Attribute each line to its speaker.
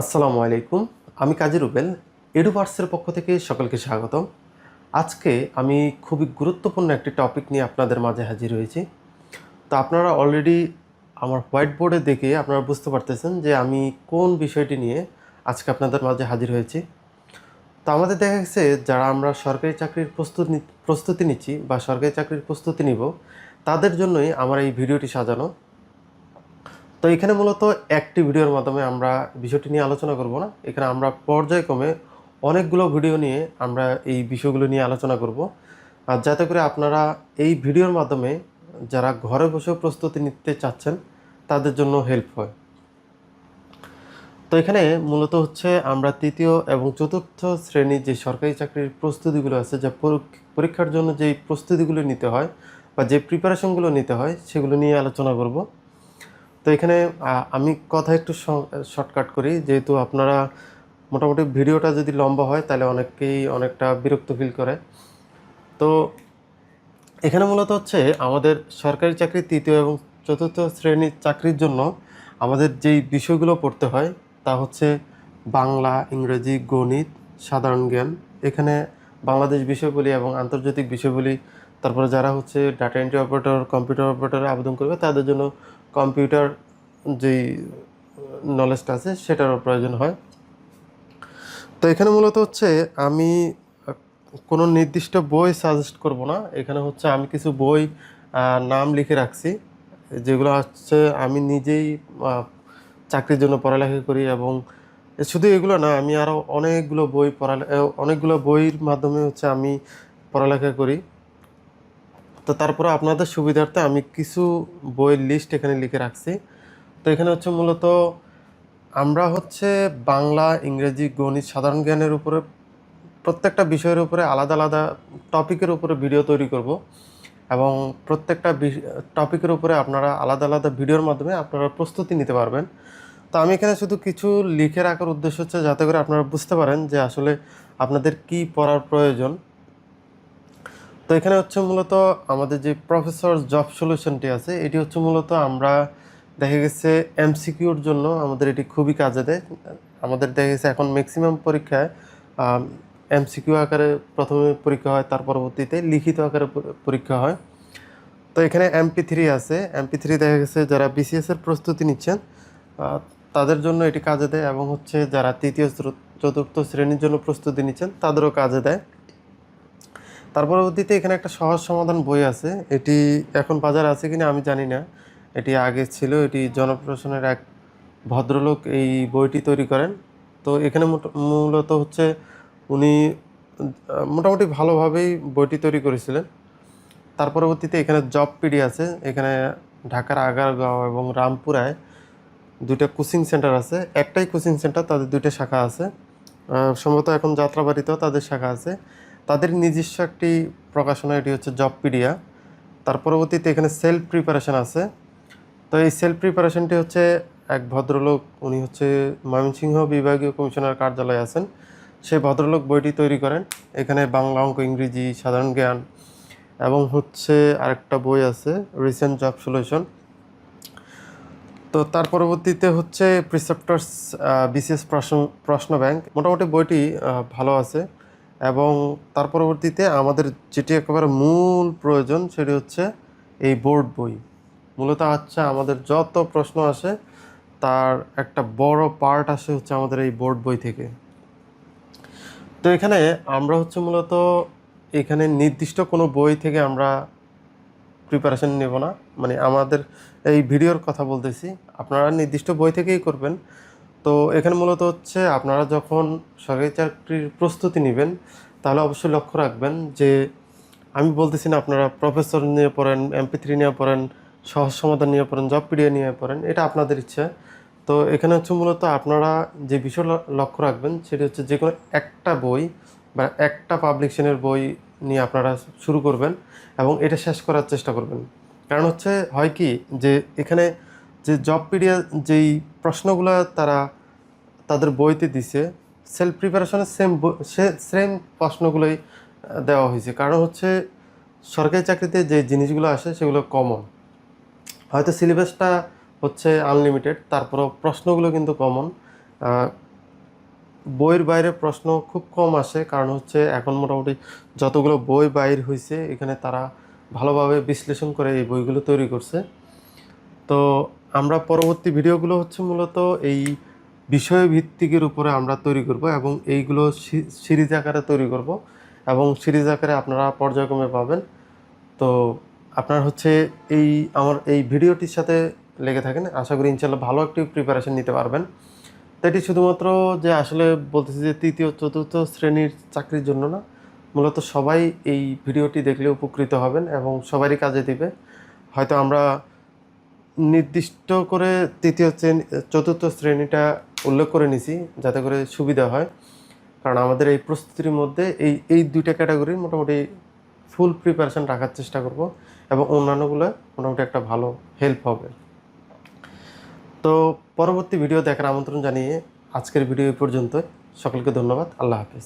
Speaker 1: আসসালামু আলাইকুম, আমি কাজী রুবেল এডুভার্সের পক্ষ থেকে সকলকে স্বাগতম। আজকে আমি খুবই গুরুত্বপূর্ণ একটি টপিক নিয়ে আপনাদের মাঝে হাজির হয়েছি। তো আপনারা অলরেডি আমার হোয়াইট বোর্ডে দেখে আপনারা বুঝতে পারতেছেন যে আমি কোন বিষয়টি নিয়ে আজকে আপনাদের মাঝে হাজির হয়েছি। তো আমাদের দেখা গেছে, যারা আমরা সরকারি চাকরির প্রস্তুতি প্রস্তুতি নিচ্ছি বা সরকারি চাকরির প্রস্তুতি নিব, তাদের জন্যই আমার এই ভিডিওটি সাজানো। তো এখানে মূলত একটি ভিডিওর মাধ্যমে আমরা বিষয়টি নিয়ে আলোচনা করব না। এখানে আমরা পর্যায়ক্রমে অনেকগুলো ভিডিও নিয়ে আমরা এই বিষয়গুলো নিয়ে আলোচনা করব। আর যাতে করে আপনারা এই ভিডিওর মাধ্যমে যারা ঘরে বসেও প্রস্তুতি নিতে চাচ্ছেন, তাদের জন্য হেল্প হয়। তো এখানে মূলত হচ্ছে আমরা তৃতীয় এবং চতুর্থ শ্রেণির যে সরকারি চাকরির প্রস্তুতিগুলো আছে, যা পরীক- পরীক্ষার জন্য যে প্রস্তুতিগুলো নিতে হয় বা যে প্রিপারেশনগুলো নিতে হয়, সেগুলো নিয়ে আলোচনা করব। তো এখানে আমি কথা একটু শর্টকাট করি। যেহেতু আপনারা মোটামুটি ভিডিওটা যদি লম্বা হয়, তাহলে অনেকেই অনেকটা বিরক্ত ফিল করে। তো এখানে মূলত হচ্ছে আমাদের সরকারি চাকরি তৃতীয় এবং চতুর্থ শ্রেণির চাকরির জন্য আমাদের যেই বিষয়গুলো পড়তে হয়, তা হচ্ছে বাংলা, ইংরেজি, গণিত, সাধারণ জ্ঞান। এখানে বাংলাদেশ বিষয়গুলি এবং আন্তর্জাতিক বিষয়গুলি তারপরে যারা হচ্ছে ডাটা এন্ট্রি অপারেটর কম্পিউটার অপারেটরে আবেদন করবে, তাদের জন্য কম্পিউটার যেই নলেজটা আছে সেটারও প্রয়োজন হয়। তো এখানে মূলত হচ্ছে আমি কোনো নির্দিষ্ট বই সাজেস্ট করব না। এখানে হচ্ছে আমি কিছু বই নাম লিখে রাখছি, যেগুলো হচ্ছে আমি নিজেই চাকরির জন্য পড়ালেখা করি এবং শুধু এগুলো না, আমি আরও অনেকগুলো বই পড়ালে অনেকগুলো বইয়ের মাধ্যমে হচ্ছে আমি পড়ালেখা করি। তো তারপরে আপনাদের সুবিধার্থে আমি কিছু বইয়ের লিস্ট এখানে লিখে রাখছি। তো এখানে হচ্ছে মূলত আমরা হচ্ছে বাংলা, ইংরেজি, গণিত, সাধারণ জ্ঞানের উপরে প্রত্যেকটা বিষয়ের উপরে আলাদা আলাদা টপিকের উপরে ভিডিও তৈরি করব এবং প্রত্যেকটা টপিকের উপরে আপনারা আলাদা আলাদা ভিডিওর মাধ্যমে আপনারা প্রস্তুতি নিতে পারবেন। তো আমি এখানে শুধু কিছু লিখে রাখার উদ্দেশ্য হচ্ছে যাতে করে আপনারা বুঝতে পারেন যে আসলে আপনাদের কি পড়ার প্রয়োজন। তো এখানে হচ্ছে মূলত আমাদের যে প্রফেসর জব সলিউশনটি আছে, এটি হচ্ছে মূলত আমরা দেখা গেছে এমসিকিউর জন্য আমাদের এটি খুবই কাজে দেয়। আমাদের দেখা গেছে এখন ম্যাক্সিমাম পরীক্ষায় এমসিকিউ আকারে প্রথমে পরীক্ষা হয়, তার পরবর্তীতে লিখিত আকারে পরীক্ষা হয়। তো এখানে এমপি থ্রি আছে। এমপি থ্রি দেখা গেছে যারা বিসিএস এর প্রস্তুতি নিচ্ছেন তাদের জন্য এটি কাজে দেয় এবং হচ্ছে যারা তৃতীয়, চতুর্থ শ্রেণির জন্য প্রস্তুতি নিচ্ছেন, তাদেরও কাজে দেয়। তার পরবর্তীতে এখানে একটা সহজ সমাধান বই আছে। এটি এখন বাজার আছে কিনা আমি জানি না। এটি আগে ছিল, এটি জনপ্রশাসনের এক ভদ্রলোক এই বইটি তৈরি করেন। তো এখানে মূলত হচ্ছে উনি, মোটামুটি ভালোভাবেই বইটি তৈরি করেছিলেন। তার পরবর্তীতে এখানে জব পিডি আছে। এখানে ঢাকার আগারগাঁও এবং রামপুরায় দুইটা কোচিং সেন্টার আছে। একটাই কোচিং সেন্টার, তাদের দুইটা শাখা আছে। সম্ভবত এখন যাত্রাবাড়িতেও তাদের শাখা আছে। তাদের নিজস্ব একটি প্রকাশনা এটি হচ্ছে জবপিডিয়া তার পরবর্তীতে এখানে সেলফ প্রিপারেশন আছে। তো এই সেলফ প্রিপারেশনটি হচ্ছে এক ভদ্রলোক, উনি হচ্ছে ময়মনসিংহ বিভাগীয় কমিশনার কার্যালয়ে আছেন। সেই ভদ্রলোক বইটি তৈরি করেন। এখানে বাংলা অঙ্ক, ইংরেজি, সাধারণ জ্ঞান এবং হচ্ছে আরেকটা বই আছে রিসেন্ট জব সলিউশন তো তার পরবর্তীতে হচ্ছে প্রিসেপ্টার্স বিসিএস প্রশ্ন প্রশ্ন ব্যাংক। মোটামুটি বইটি ভালো আছে। এবং তার পরবর্তীতে আমাদের যেটি একেবারে মূল প্রয়োজন সেটি হচ্ছে এই বোর্ড বই। মূলত হচ্ছে আমাদের যত প্রশ্ন আসে, তার একটা বড় পার্ট আসে হচ্ছে আমাদের এই বোর্ড বই থেকে। তো এখানে আমরা হচ্ছে মূলত এখানে নির্দিষ্ট কোনো বই থেকে আমরা প্রিপারেশন নেব না। মানে আমাদের এই ভিডিওর কথা বলতেছি। আপনারা নির্দিষ্ট বই থেকেই করবেন। তো এখানে মূলত হচ্ছে আপনারা যখন সরকারি চাকরির প্রস্তুতি নেবেন, তাহলে অবশ্যই লক্ষ্য রাখবেন যে আমি বলতেছি না আপনারা প্রফেসর নিয়ে পড়েন এমপি থ্রি নিয়ে পড়েন, সহজ সমাধান নিয়ে পড়েন জব পিডিয়া নিয়ে পড়েন, এটা আপনাদের ইচ্ছা। তো এখানে হচ্ছে মূলত আপনারা যে বিষয় লক্ষ্য রাখবেন সেটি হচ্ছে যে কোনো একটা বই বা একটা পাবলিকেশনের বই নিয়ে আপনারা শুরু করবেন এবং এটা শেষ করার চেষ্টা করবেন। কারণ হচ্ছে হয় কি যে এখানে যে জব পিডিয়া যেই প্রশ্নগুলো তারা তাদের বইতে দিছে। সেলফ প্রিপারেশনের সেম সেম প্রশ্নগুলোই দেওয়া হয়েছে। কারণ হচ্ছে সরকারি চাকরিতে যে জিনিসগুলো আসে সেগুলো কমন হয়তো সিলেবাসটা হচ্ছে আনলিমিটেড তারপরও প্রশ্নগুলো কিন্তু কমন বইয়ের বাইরে প্রশ্ন খুব কম আসে, কারণ হচ্ছে এখন মোটামুটি যতগুলো বই বাইর হয়েছে এখানে তারা ভালোভাবে বিশ্লেষণ করে এই বইগুলো তৈরি করছে। তো আমরা পরবর্তী ভিডিওগুলো হচ্ছে মূলত এই বিষয় ভিত্তিকের উপরে আমরা তৈরি করব এবং এইগুলো সিরিজ আকারে তৈরি করব এবং সিরিজ আকারে আপনারা পর্যায়ক্রমে পাবেন। তো আপনার হচ্ছে এই, আমার এই ভিডিওটির সাথে লেগে থাকেন। আশা করি ইনশাল্লাহ ভালো একটি প্রিপারেশন নিতে পারবেন। তো এটি শুধুমাত্র যে আসলে বলতেছি যে তৃতীয়, চতুর্থ শ্রেণির চাকরির জন্য না, মূলত সবাই এই ভিডিওটি দেখলে উপকৃত হবেন এবং সবারই কাজে দিবে। হয়তো আমরা নির্দিষ্ট করে তৃতীয় শ্রেণি, চতুর্থ শ্রেণীটা উল্লেখ করে নিছি, যাতে করে সুবিধা হয়। কারণ আমাদের এই প্রস্তুতির মধ্যে এই এই দুইটা ক্যাটাগরির মোটামুটি ফুল প্রিপারেশন রাখার চেষ্টা করব এবং অন্যান্যগুলো মোটামুটি একটা ভালো হেল্প হবে। তো পরবর্তী ভিডিও দেখার আমন্ত্রণ জানিয়ে আজকের ভিডিও এই পর্যন্ত সকলকে ধন্যবাদ। আল্লাহ হাফিজ।